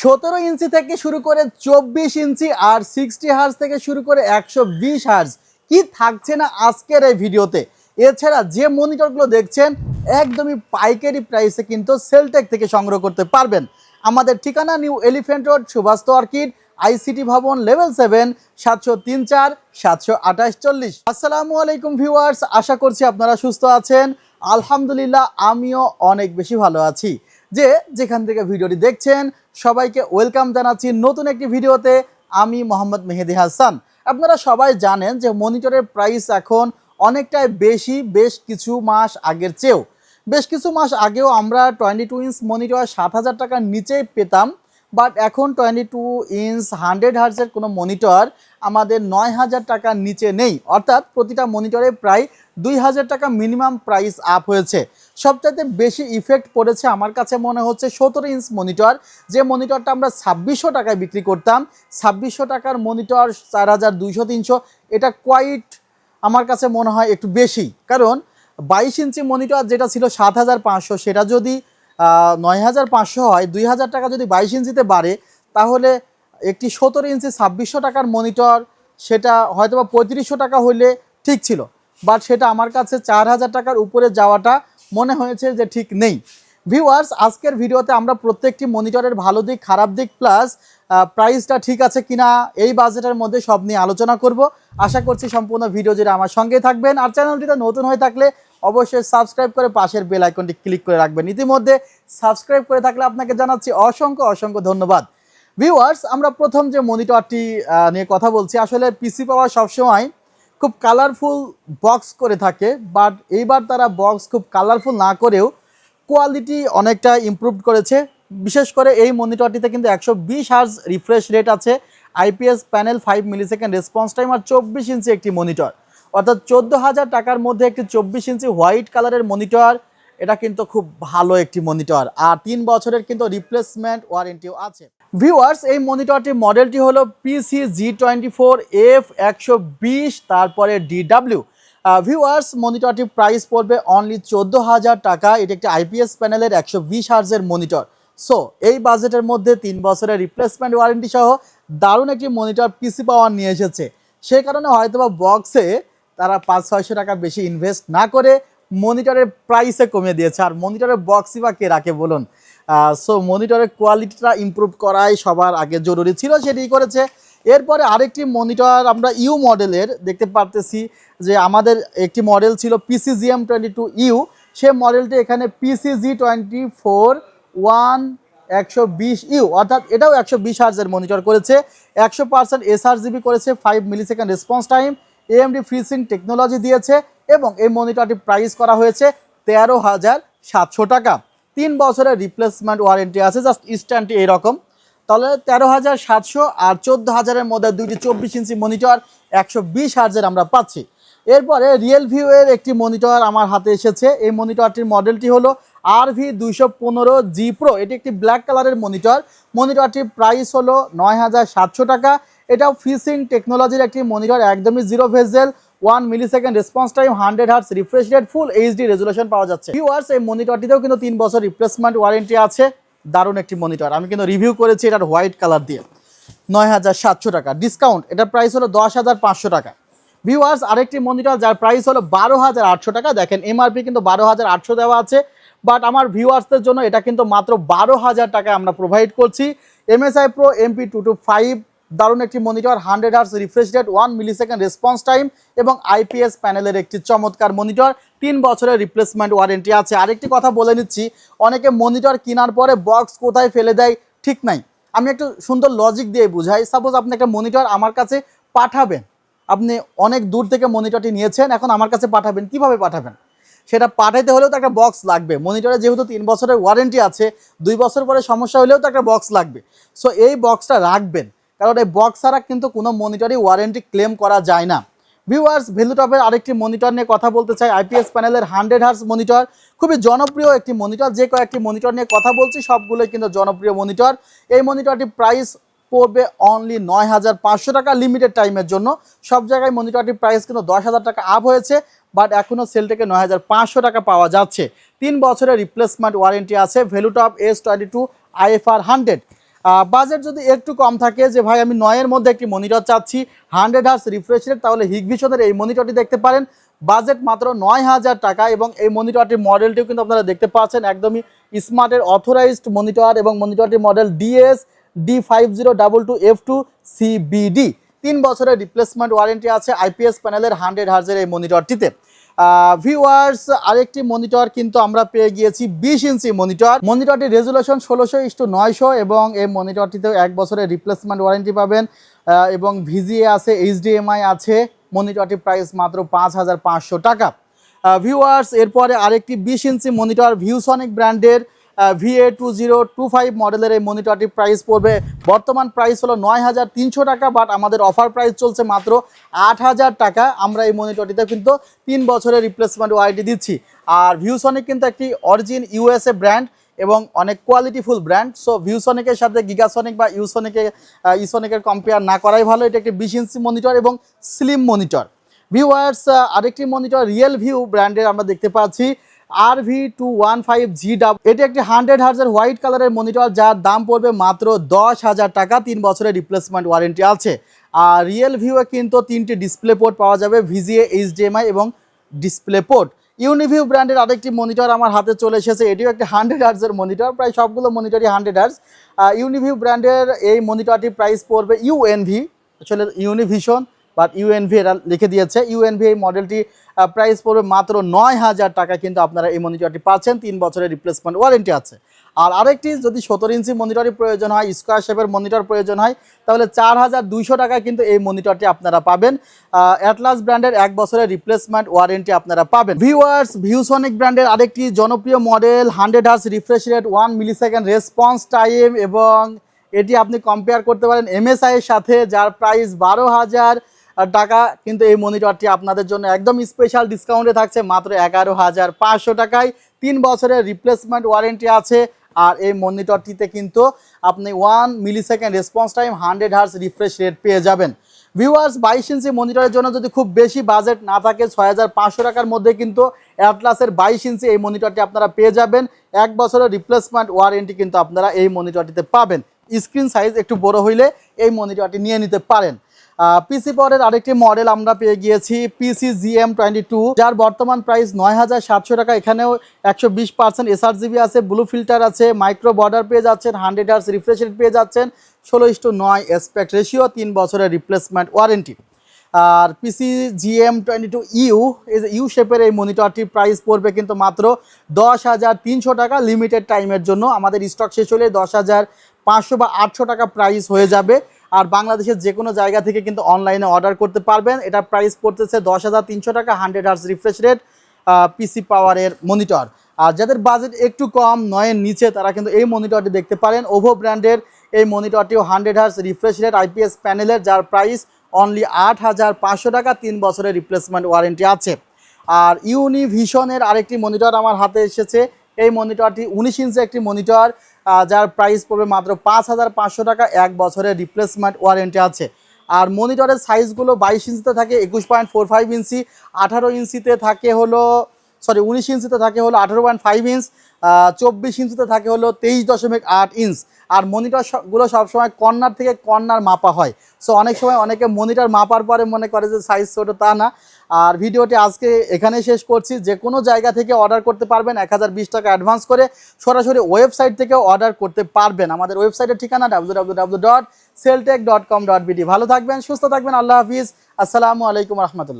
সতেরো ইঞ্চি থেকে শুরু করে চব্বিশ ইঞ্চি আর সিক্সটি হার্স থেকে শুরু করে একশো বিশ হার্স কি থাকছে না আজকের এই ভিডিওতে? এছাড়া যে মনিটরগুলো দেখছেন, একদমই পাইকারি প্রাইসে কিন্তু সেলটেক থেকে সংগ্রহ করতে পারবেন। আমাদের ঠিকানা new elephant road Subhash orchid ICT ভবন লেভেল সেভেন সাতশো তিন চার, সাতশো আঠাশ চল্লিশ। আসসালামু আলাইকুম ভিউয়ার্স আশা করছি আপনারা সুস্থ আছেন। আলহামদুলিল্লাহ, আমিও অনেক বেশি ভালো আছি। যে যেখান থেকে ভিডিওটি দেখছেন সবাইকে ওয়েলকাম জানাচ্ছি নতুন একটি ভিডিওতে। আমি মোহাম্মদ মেহেদি হাসান। আপনারা সবাই জানেন যে মনিটরের প্রাইস এখন অনেকটাই বেশি, বেশ কিছু মাস আগের চেয়েও। বেশ কিছু মাস আগেও আমরা টোয়েন্টি টু ইঞ্চ মনিটর সাত হাজার টাকার নিচেই পেতাম, বাট এখন টোয়েন্টি টু ইঞ্চ হান্ড্রেড হার্সের কোনো মনিটর আমাদের নয় হাজার টাকার নিচে নেই। অর্থাৎ প্রতিটা মনিটরে প্রায় দুই হাজার টাকা মিনিমাম প্রাইস আপ হয়েছে। সবচাইতে বেশি ইফেক্ট পড়েছে আমার কাছে মনে হচ্ছে সতেরো ইঞ্চ মনিটর যে মনিটরটা আমরা ছাব্বিশশো টাকায় বিক্রি করতাম, ছাব্বিশশো টাকার মনিটর চার হাজার দুইশো তিনশো, এটা কোয়াইট আমার কাছে মনে হয় একটু বেশি। কারণ বাইশ ইঞ্চি মনিটর যেটা ছিল সাত হাজার পাঁচশো, সেটা যদি নয় হাজার পাঁচশো হয়, দুই হাজার টাকা যদি বাইশ ইঞ্চিতে বাড়ে, তাহলে একটি সতেরো ইঞ্চি ছাব্বিশশো টাকার মনিটর সেটা হয়তো বা পঁয়ত্রিশশো টাকা হইলে ঠিক ছিল। বাট সেটা আমার কাছে চার হাজার টাকার উপরে যাওয়াটা মনে হয়েছে যে ঠিক নেই। ভিউয়ার্স আজকের ভিডিওতে আমরা প্রত্যেকটি মনিটরের ভালো দিক, খারাপ দিক প্লাস প্রাইসটা ঠিক আছে কিনা এই বাজেটের মধ্যে সব নিয়ে আলোচনা করব। আশা করছি সম্পূর্ণ ভিডিও যেটা আমার সঙ্গে থাকবেন। আর চ্যানেলটিতে নতুন হয়ে থাকলে অবশ্যই সাবস্ক্রাইব করে পাশের বেল আইকনটি ক্লিক করে রাখবেন। ইতিমধ্যে সাবস্ক্রাইব করে থাকলে আপনাকে জানাচ্ছি অসংখ্য অসংখ্য ধন্যবাদ। ভিউয়ার্স আমরা প্রথম যে মনিটরটি নিয়ে কথা বলছি, আসলে পিসি পাওয়া সবসময় খুব কালারফুল বক্স করে থাকে বাট এইবার তারা বক্স খুব কালারফুল না করেও কোয়ালিটি অনেকটা ইমপ্রুভ করেছে। বিশেষ করে এই মনিটরটিতে কিন্তু একশো বিশ হার্স রিফ্রেশ রেট আছে IPS panel five milli second response time আর চব্বিশ ইঞ্চি একটি মনিটর অর্থাৎ চোদ্দ হাজার টাকার মধ্যে একটি চব্বিশ ইঞ্চি হোয়াইট কালারের মনিটর এটা কিন্তু খুব ভালো একটি মনিটর আর তিন বছরের কিন্তু রিপ্লেসমেন্ট ওয়ারেন্টিও আছে। ভিউয়ার্স এই মনিটরটির মডেলটি হলো PC G twenty four F একশো বিশ তারপরে ডিডাব্লিউ ভিউয়ার্স মনিটরটির প্রাইস পড়বে অনলি চোদ্দ হাজার টাকা। এটি একটি আইপিএস প্যানেলের একশো বিশ হার্জের মনিটর সো এই বাজেটের মধ্যে তিন বছরের রিপ্লেসমেন্ট ওয়ারেন্টি সহ দারুণ একটি মনিটর পিসি পাওয়ার নিয়ে এসেছে। সেই কারণে হয়তোবা বক্সে তারা পাঁচ ছয়শো টাকা বেশি ইনভেস্ট না করে মনিটরের প্রাইসে কমিয়ে দিয়েছে। আর মনিটরের বক্সই বা কে রাখে বলুন? সো মনিটরের কোয়ালিটিটা ইমপ্রুভ করাই সবার আগে জরুরি ছিল সেটি করেছে। এরপরে আরেকটি মনিটর আমরা ইউ মডেলের দেখতে পারতেছি যে আমাদের একটি মডেল ছিল PC PCGM twenty two U সে মডেলটি এখানে পিসিজি টোয়েন্টি ফোর ওয়ান একশো বিশ ইউ অর্থাৎ এটাও একশো বিশ হার্জের মনিটর করেছে। একশো পার্সেন্ট এসআরজিবি করেছে five milli second response time AMD FreeSync technology দিয়েছে এবং এই মনিটরটি প্রাইস করা হয়েছে তেরো হাজার সাতশো টাকা। তিন বছরের রিপ্লেসমেন্ট ওয়ারেন্টি আছে জাস্ট স্ট্যান্ডটি এইরকম। তাহলে তেরো হাজার সাতশো আর চোদ্দ হাজারের মধ্যে দুইটি চব্বিশ ইঞ্চি মনিটর একশো বিশ হার্জের আমরা পাচ্ছি। এরপরে রিয়েল ভিউ এর একটি মনিটর আমার হাতে এসেছে। এই মনিটরটির মডেলটি হলো আর ভি দুইশো পনেরো জি প্রো এটি একটি ব্ল্যাক কালারের মনিটর মনিটরটির প্রাইস হলো নয় হাজার সাতশো টাকা। এটাও ফিসিং টেকনোলজির একটি মনিটর একদমই zero bezel one milli second response time hundred hertz refresh rate full HD resolution পাওয়া যাচ্ছে। ভিউয়ার্স এই মনিটরটিতেও কিন্তু তিন বছর রিপ্লেসমেন্ট ওয়ারেন্টি আছে। দারুণ একটি মনিটর আমি কিন্তু রিভিউ করেছি এটার হোয়াইট কালার দিয়ে। নয় হাজার সাতশো টাকা। ডিসকাউন্ট এটার প্রাইস হলো দশ হাজার পাঁচশো টাকা। ভিউয়ার্স আরেকটি মনিটর যার প্রাইস হলো বারো হাজার আটশো টাকা। দেখেন এমআরপি কিন্তু বারো হাজার আটশো দেওয়া আছে। বাট আমার ভিউয়ার্সদের জন্য এটা কিন্তু মাত্র বারো হাজার টাকায় আমরা প্রোভাইড করছি। MSI pro MP two two five দারুণ একটি monitor hundred hertz refresh rate one milli second response time এবং আইপিএস প্যানেলের একটি চমৎকার মনিটর তিন বছরের রিপ্লেসমেন্ট ওয়ারেন্টি আছে। আরেকটি কথা বলে নিচ্ছি, অনেকে মনিটর কেনার পরে বক্স কোথায় ফেলে দেয় ঠিক নাই। আমি একটু সুন্দর লজিক দিয়ে বুঝাই। সাপোজ আপনি একটা মনিটর আমার কাছে পাঠাবেন। আপনি অনেক দূর থেকে মনিটরটি নিয়েছেন, এখন আমার কাছে পাঠাবেন। কীভাবে পাঠাবেন? সেটা পাঠাইতে হলেও তো একটা বক্স লাগবে। মনিটরে যেহেতু তিন বছরের ওয়ারেন্টি আছে, দুই বছর পরে সমস্যা হলেও তো একটা বক্স লাগবে। সো এই বক্সটা রাখবেন। কারণ এই বক্স ছাড়া কিন্তু কোনো মনিটরই ওয়ারেন্টি ক্লেম করা যায় না। ভিউয়ার্স ভ্যালুটপের আরেকটি মনিটর নিয়ে কথা বলতে চাই। আইপিএস প্যানেলের হান্ড্রেড হার্স মনিটর খুবই জনপ্রিয় একটি মনিটর যে কয়েকটি মনিটর নিয়ে কথা বলছি, সবগুলোই কিন্তু জনপ্রিয় মনিটর এই মনিটরটি প্রাইস পড়বে অনলি নয় হাজার পাঁচশো টাকা লিমিটেড টাইমের জন্য। সব জায়গায় মনিটরটির প্রাইস কিন্তু দশ হাজার টাকা আপ হয়েছে বাট এখনও সেল থেকে নয় হাজার পাঁচশো টাকা পাওয়া যাচ্ছে। তিন বছরের রিপ্লেসমেন্ট ওয়ারেন্টি আছে ValueTop S twenty two IFR hundred budget যদি একটু কম থাকে, যে ভাই আমি নয়ের মধ্যে একটি মনিটর চাচ্ছি হান্ড্রেড হার্স রিফ্রেশ রেট তাহলে হিগভিশনের এই মনিটরটি দেখতে পারেন। বাজেট মাত্র নয় হাজার টাকা এবং এই মনিটরটির মডেলটিও কিন্তু আপনারা দেখতে পাচ্ছেন, একদমই স্মার্টের অথরাইজড মনিটর এবং মনিটরটির model DS D five zero double two F two CBD তিন বছরের রিপ্লেসমেন্ট ওয়ারেন্টি আছে আইপিএস প্যানেলের হান্ড্রেড হার্জের এই মনিটরটিতে ভিউয়ার্স আরেকটি মনিটর কিন্তু আমরা পেয়ে গিয়েছি বিশ ইঞ্চি মনিটর মনিটরটির রেজুলেশন ষোলোশো ইস্টু নয়শো এবং এই মনিটরটিতেও এক বছরের রিপ্লেসমেন্ট ওয়ারেন্টি পাবেন এবং ভিজিএ আছে এইচডিএমআই আছে। মনিটরটির প্রাইস মাত্র পাঁচ হাজার পাঁচশো টাকা। ভিউয়ার্স এরপরে আরেকটি বিশ ইঞ্চি মনিটর ভিউসনিক ব্র্যান্ডের VA two zero two five মডেলের এই মনিটরটির প্রাইস পড়বে। বর্তমান প্রাইস হলো নয় হাজার তিনশো টাকা বাট আমাদের অফার প্রাইস চলছে মাত্র আট হাজার টাকা। আমরা এই মনিটরটিতে কিন্তু তিন বছরের রিপ্লেসমেন্ট ওয়ারেন্টি দিচ্ছি। আর ভিউসনিক কিন্তু একটি অরিজিন ইউএসএ ব্র্যান্ড এবং অনেক কোয়ালিটিফুল ব্র্যান্ড সো ভিউসনিকের সাথে গিগাসনিক বা ইউসনিকে ইউসনিকের কম্পেয়ার না করাই ভালো। এটা একটি বিশ ইঞ্চি মনিটর এবং স্লিম মনিটর ভিউয়ার্স আরেকটি মনিটর রিয়েল ভিউ ব্র্যান্ডের আমরা দেখতে পাচ্ছি। আর V two one five G ডাব এটি একটি হান্ড্রেড হার্জের হোয়াইট কালারের মনিটর যার দাম পড়বে মাত্র দশ হাজার টাকা, তিন বছরের রিপ্লেসমেন্ট ওয়ারেন্টি আছে। আর রিয়েল ভিউয়ে কিন্তু তিনটি ডিসপ্লে পোর্ট পাওয়া যাবে ভিজিএ এইচডিএমআই এবং ডিসপ্লে পোর্ট ইউনিভিউ ব্র্যান্ডের আরেকটি মনিটর আমার হাতে চলে এসেছে, এটিও একটি হান্ড্রেড হার্জের মনিটর প্রায় সবগুলো মনিটরই হান্ড্রেড হার্জ ইউনিভিউ ব্র্যান্ডের এই মনিটরটির প্রাইস পড়বে ইউএনভি আসলে ইউনিভিশন বাট ইউএনভি এরা লিখে দিয়েছে। ইউএনভি এই মডেলটি প্রাইস পড়বে মাত্র নয় হাজার টাকা, কিন্তু আপনারা এই মনিটরটি পাচ্ছেন। তিন বছরের রিপ্লেসমেন্ট ওয়ারেন্টি আছে। আর আরেকটি, যদি সতেরো ইঞ্চি মনিটরের প্রয়োজন হয় স্কোয়ার শেপের মনিটর প্রয়োজন হয়, তাহলে চার হাজার দুইশো টাকায় কিন্তু এই মনিটরটি আপনারা পাবেন। অ্যাটলাস ব্র্যান্ডের এক বছরের রিপ্লেসমেন্ট ওয়ারেন্টি আপনারা পাবেন। ভিউয়ার্স ভিউসনিক ব্র্যান্ডের আরেকটি জনপ্রিয় model hundred hertz refresh rate one milli second response time এবং এটি আপনি কম্পেয়ার করতে পারেন এমএসআই এর সাথে, যার প্রাইস বারো হাজার টাকা কিন্তু এই মনিটরটি আপনাদের জন্য একদম স্পেশাল ডিসকাউন্টে থাকছে মাত্র এগারো হাজার পাঁচশো টাকায়। তিন বছরের রিপ্লেসমেন্ট ওয়ারেন্টি আছে আর এই মনিটরটিতে কিন্তু আপনি one milli second response time hundred hertz refresh rate পেয়ে যাবেন। ভিউয়ার্স বাইশ ইঞ্চি মনিটরের জন্য যদি খুব বেশি বাজেট না থাকে, ছয় হাজার পাঁচশো টাকার মধ্যে কিন্তু অ্যাটলাসের বাইশ ইঞ্চি এই মনিটরটি আপনারা পেয়ে যাবেন। এক বছরের রিপ্লেসমেন্ট ওয়ারেন্টি কিন্তু আপনারা এই মনিটরটিতে পাবেন। স্ক্রিন সাইজ একটু বড় হইলে এই মনিটরটি নিয়ে নিতে পারেন। পিসি পরের আরেকটি মডেল আমরা পেয়ে গিয়েছি পিসি জিএম টোয়েন্টি টু যার বর্তমান প্রাইস নয় হাজার সাতশো টাকা। এখানেও একশো বিশ পার্সেন্ট এসআরজিবি আছে ব্লু ফিল্টার আছে মাইক্রো বর্ডার পেয়ে যাচ্ছেন হান্ড্রেড আর্স রিফ্রেশ রেট পেয়ে যাচ্ছেন, ষোলো ইস্টু নয় এসপেক্ট রেশিও তিন বছরের রিপ্লেসমেন্ট ওয়ারেন্টি আর PC GM twenty two U U শেপের এই মনিটরটির প্রাইস পড়বে কিন্তু মাত্র দশ হাজার তিনশো টাকা লিমিটেড টাইমের জন্য। আমাদের স্টক শেষ হলে দশ হাজার পাঁচশো বা আটশো টাকা প্রাইস হয়ে যাবে। আর বাংলাদেশের যে কোনো জায়গা থেকে কিন্তু অনলাইনে অর্ডার করতে পারবেন। এটার প্রাইস পড়তেছে দশ হাজার তিনশো টাকা hundred hertz refresh rate PC পাওয়ারের মনিটর আর যাদের বাজেট একটু কম, নয়ের নিচে, তারা কিন্তু এই মনিটরটি দেখতে পারেন। ওভো ব্র্যান্ডের এই মনিটরটিও hundred hertz refresh rate IPS প্যানেলের যার প্রাইস অনলি আট হাজার পাঁচশো টাকা, তিন বছরের রিপ্লেসমেন্ট ওয়ারেন্টি আছে। আর ইউনিভিশনের আরেকটি মনিটর আমার হাতে এসেছে এই মনিটরটি উনিশ ইঞ্চি একটি মনিটর যার প্রাইস পড়বে মাত্র পাঁচ হাজার পাঁচশো টাকা। এক বছরের রিপ্লেসমেন্ট ওয়ারেন্টি আছে। আর মনিটরের সাইজগুলো বাইশ ইঞ্চিতে থাকে, একুশ পয়েন্ট ফোর ফাইভ ইঞ্চি। আঠারো ইঞ্চিতে থাকে হলো সরি উনিশ ইঞ্চিতে থাকে হলো আঠারো পয়েন্ট ফাইভ ইঞ্চ। চব্বিশ ইঞ্চিতে থাকে হলো তেইশ দশমিক আট ইঞ্চ। আর মনিটরগুলো সবসময় কর্নার থেকে কর্নার মাপা হয়। সো অনেক সময় অনেকে মনিটর মাপার পরে মনে করে যে সাইজ ছোটো তা না। আর ভিডিওটি আজকে এখানে শেষ করছি। যে কোনো জায়গা থেকে অর্ডার করতে পারবেন, এক হাজার বিশ টাকা অ্যাডভান্স করে সরাসরি ওয়েবসাইট থেকে অর্ডার করতে পারবেন। আমাদের ওয়েবসাইটের ঠিকানা ডাব্লু ভালো থাকবেন, সুস্থ থাকবেন, আল্লাহ হাফিজ। আসসালামু আলাইকুম রহমতুল্লাহ।